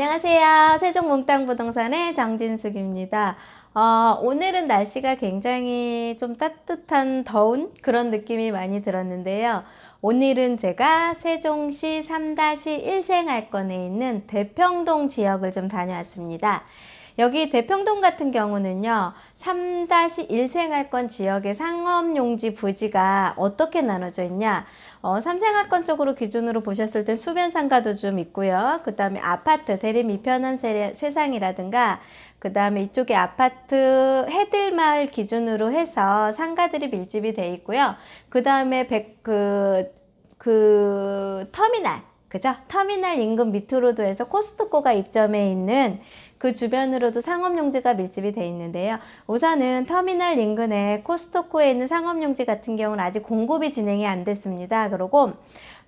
안녕하세요. 세종몽땅부동산의 장진숙입니다. 어, 오늘은 날씨가 굉장히 좀 따뜻한 더운 그런 느낌이 많이 들었는데요. 오늘은 제가 세종시 3-1 생활권에 있는 대평동 지역을 좀 다녀왔습니다. 여기 대평동 같은 경우는요, 3-1 생활권 지역의 상업용지 부지가 어떻게 나눠져 있냐? 어, 3생활권 쪽으로 기준으로 보셨을 땐 수변 상가도 좀 있고요. 그 다음에 아파트, 대리 미편한 세- 세상이라든가, 그 다음에 이쪽에 아파트 해들마을 기준으로 해서 상가들이 밀집이 돼 있고요. 그 다음에 백, 그, 그, 터미널. 그죠? 터미널 인근 밑으로도 해서 코스트코가 입점해 있는 그 주변으로도 상업용지가 밀집이 돼 있는데요. 우선은 터미널 인근에 코스트코에 있는 상업용지 같은 경우는 아직 공급이 진행이 안 됐습니다. 그리고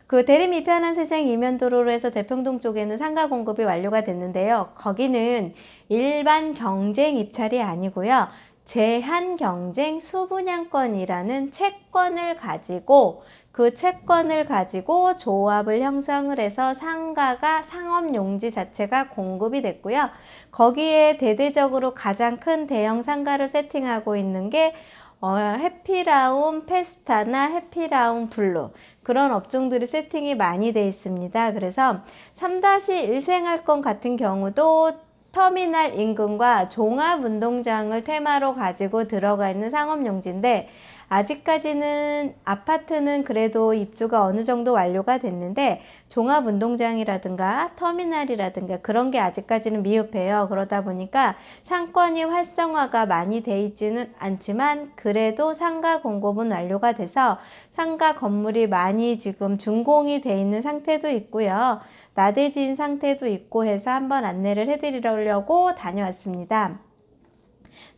그 대림 이편한 세상 이면도로로 해서 대평동 쪽에는 상가 공급이 완료가 됐는데요. 거기는 일반 경쟁 입찰이 아니고요. 제한 경쟁 수분양권이라는 채권을 가지고 그 채권을 가지고 조합을 형성을 해서 상가가 상업 용지 자체가 공급이 됐고요. 거기에 대대적으로 가장 큰 대형 상가를 세팅하고 있는 게 어, 해피라운 페스타나 해피라운 블루 그런 업종들이 세팅이 많이 돼 있습니다. 그래서 3-1 생활권 같은 경우도 터미널 인근과 종합운동장을 테마로 가지고 들어가 있는 상업용지인데 아직까지는 아파트는 그래도 입주가 어느 정도 완료가 됐는데 종합운동장이라든가 터미널이라든가 그런 게 아직까지는 미흡해요. 그러다 보니까 상권이 활성화가 많이 돼 있지는 않지만 그래도 상가 공급은 완료가 돼서 상가 건물이 많이 지금 준공이 돼 있는 상태도 있고요. 나대진 상태도 있고 해서 한번 안내를 해드리려고 다녀왔습니다.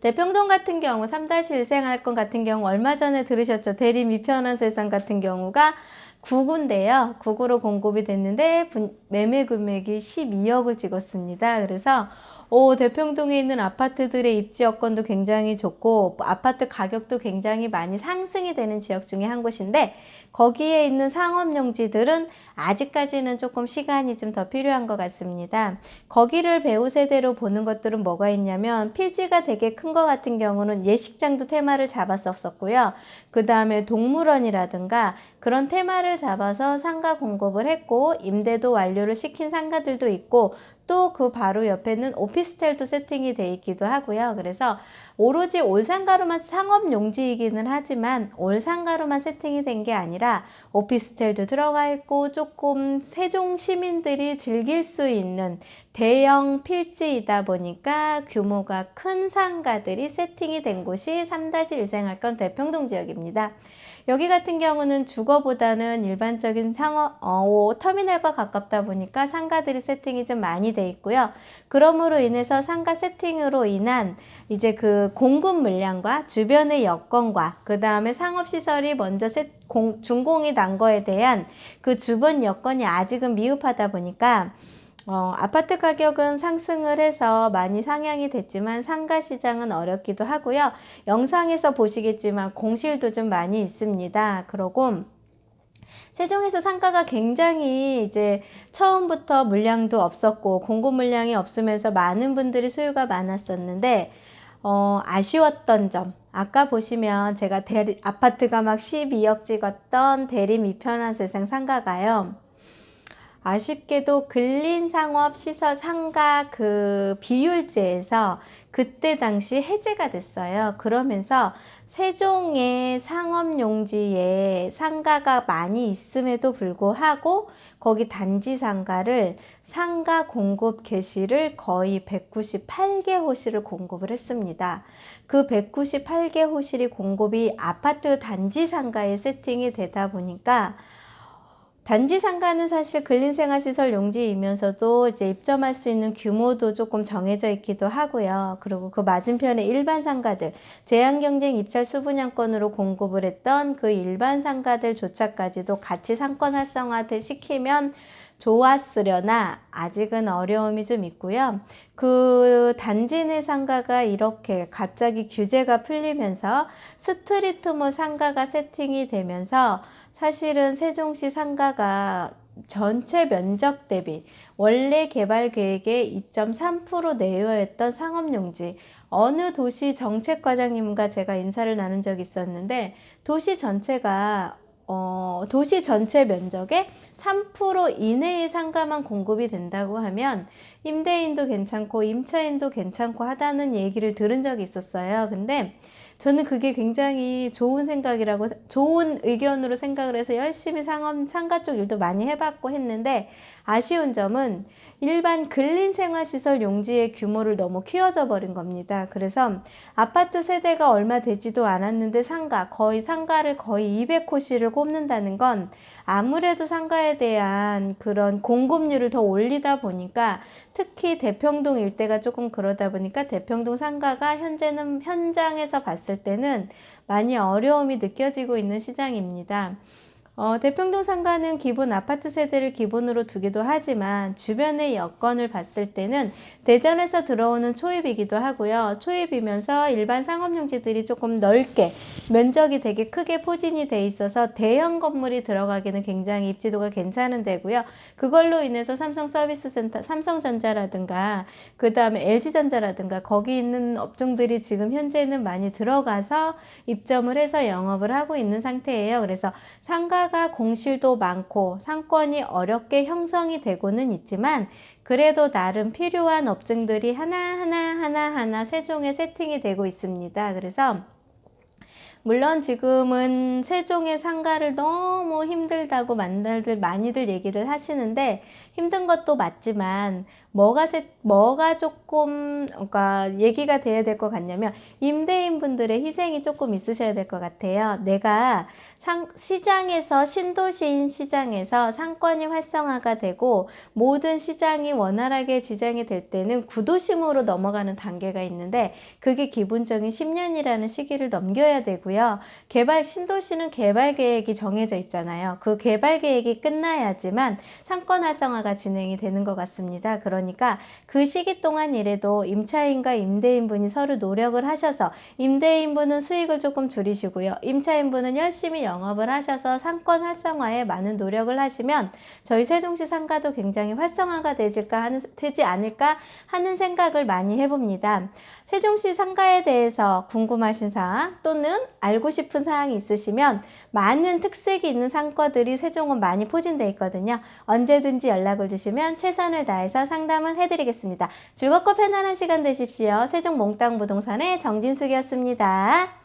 대평동 같은 경우 3-1 생활권 같은 경우 얼마 전에 들으셨죠? 대리 미편한 세상 같은 경우가 9구인데요. 9구로 공급이 됐는데 분- 매매 금액이 12억을 찍었습니다. 그래서 오, 대평동에 있는 아파트들의 입지 여건도 굉장히 좋고 아파트 가격도 굉장히 많이 상승이 되는 지역 중에 한 곳인데 거기에 있는 상업용지들은 아직까지는 조금 시간이 좀 더 필요한 것 같습니다. 거기를 배우 세대로 보는 것들은 뭐가 있냐면 필지가 되게 큰 것 같은 경우는 예식장도 테마를 잡았었고요. 그 다음에 동물원이라든가 그런 테마를 잡아서 상가 공급을 했고 임대도 완료를 시킨 상가들도 있고 또 그 바로 옆에는 오피스텔도 세팅이 돼 있기도 하고요. 그래서 오로지 올상가로만 상업 용지이기는 하지만 올상가로만 세팅이 된 게 아니라 오피스텔도 들어가 있고 조금 세종 시민들이 즐길 수 있는 대형 필지이다 보니까 규모가 큰 상가들이 세팅이 된 곳이 3-1 생활권 대평동 지역입니다. 여기 같은 경우는 주거보다는 일반적인 상업, 어, 터미널과 가깝다 보니까 상가들이 세팅이 좀 많이 돼 있고요. 그러므로 인해서 상가 세팅으로 인한 이제 그 공급 물량과 주변의 여건과 그 다음에 상업시설이 먼저 세, 공, 준공이 난 거에 대한 그 주변 여건이 아직은 미흡하다 보니까 어, 아파트 가격은 상승을 해서 많이 상향이 됐지만 상가 시장은 어렵기도 하고요. 영상에서 보시겠지만 공실도 좀 많이 있습니다. 그러고 세종에서 상가가 굉장히 이제 처음부터 물량도 없었고 공급 물량이 없으면서 많은 분들이 소유가 많았었는데 어, 아쉬웠던 점. 아까 보시면 제가 대리, 아파트가 막 12억 찍었던 대리 미편한 세상 상가가요. 아쉽게도 근린상업 시설 상가 그 비율제에서 그때 당시 해제가 됐어요. 그러면서 세종의 상업용지에 상가가 많이 있음에도 불구하고 거기 단지 상가를 상가 공급 개시를 거의 198개 호실을 공급을 했습니다. 그 198개 호실이 공급이 아파트 단지 상가에 세팅이 되다 보니까 단지 상가는 사실 근린생활시설 용지이면서도 이제 입점할 수 있는 규모도 조금 정해져 있기도 하고요. 그리고 그 맞은편에 일반 상가들, 제한경쟁 입찰 수분양권으로 공급을 했던 그 일반 상가들 조차까지도 같이 상권 활성화를 시키면 좋았으려나 아직은 어려움이 좀 있고요. 그 단지 내 상가가 이렇게 갑자기 규제가 풀리면서 스트리트몰 상가가 세팅이 되면서 사실은 세종시 상가가 전체 면적 대비 원래 개발 계획의 2.3% 내외였던 상업용지 어느 도시 정책과장님과 제가 인사를 나눈 적이 있었는데 도시 전체가 어, 도시 전체 면적의 3% 이내의 상가만 공급이 된다고 하면 임대인도 괜찮고 임차인도 괜찮고 하다는 얘기를 들은 적이 있었어요. 근데 저는 그게 굉장히 좋은 생각이라고 좋은 의견으로 생각을 해서 열심히 상업 상가 쪽 일도 많이 해봤고 했는데 아쉬운 점은 일반 근린 생활시설 용지의 규모를 너무 키워져 버린 겁니다. 그래서 아파트 세대가 얼마 되지도 않았는데 상가 거의 상가를 거의 200호실을 꼽는다는 건 아무래도 상가에 대한 그런 공급률을 더 올리다 보니까 특히 대평동 일대가 조금 그러다 보니까 대평동 상가가 현재는 현장에서 봤을 때는 많이 어려움이 느껴지고 있는 시장입니다. 어, 대평동 상가는 기본 아파트 세대를 기본으로 두기도 하지만 주변의 여건을 봤을 때는 대전에서 들어오는 초입이기도 하고요. 초입이면서 일반 상업용지들이 조금 넓게 면적이 되게 크게 포진이 돼 있어서 대형 건물이 들어가기는 굉장히 입지도가 괜찮은 데고요. 그걸로 인해서 삼성 서비스 센터, 삼성전자라든가 그 다음에 LG전자라든가 거기 있는 업종들이 지금 현재는 많이 들어가서 입점을 해서 영업을 하고 있는 상태예요. 그래서 상가 상가가 공실도 많고 상권이 어렵게 형성이 되고는 있지만 그래도 나름 필요한 업종들이 하나하나 하나하나 세종에 세팅이 되고 있습니다. 그래서 물론 지금은 세종의 상가를 너무 힘들다고 만들들 많이들 얘기를 하시는데 힘든 것도 맞지만 뭐가 세, 뭐가 조금 그러니까 얘기가 돼야 될 것 같냐면 임대인 분들의 희생이 조금 있으셔야 될 것 같아요. 내가 상, 시장에서 신도시인 시장에서 상권이 활성화가 되고 모든 시장이 원활하게 지정이 될 때는 구도심으로 넘어가는 단계가 있는데 그게 기본적인 10년이라는 시기를 넘겨야 되고요. 개발 신도시는 개발 계획이 정해져 있잖아요. 그 개발 계획이 끝나야지만 상권 활성화가 진행이 되는 것 같습니다. 그러 니까 그 시기 동안 이래도 임차인과 임대인분이 서로 노력을 하셔서 임대인분은 수익을 조금 줄이시고요. 임차인분은 열심히 영업을 하셔서 상권 활성화에 많은 노력을 하시면 저희 세종시 상가도 굉장히 활성화가 되질까 하는, 되지 않을까 하는 생각을 많이 해봅니다. 세종시 상가에 대해서 궁금하신 사항 또는 알고 싶은 사항이 있으시면 많은 특색이 있는 상가들이 세종은 많이 포진되어 있거든요. 언제든지 연락을 주시면 최선을 다해서 상담을 해드리겠습니다. 즐겁고 편안한 시간 되십시오. 세종 몽땅 부동산의 정진숙이었습니다.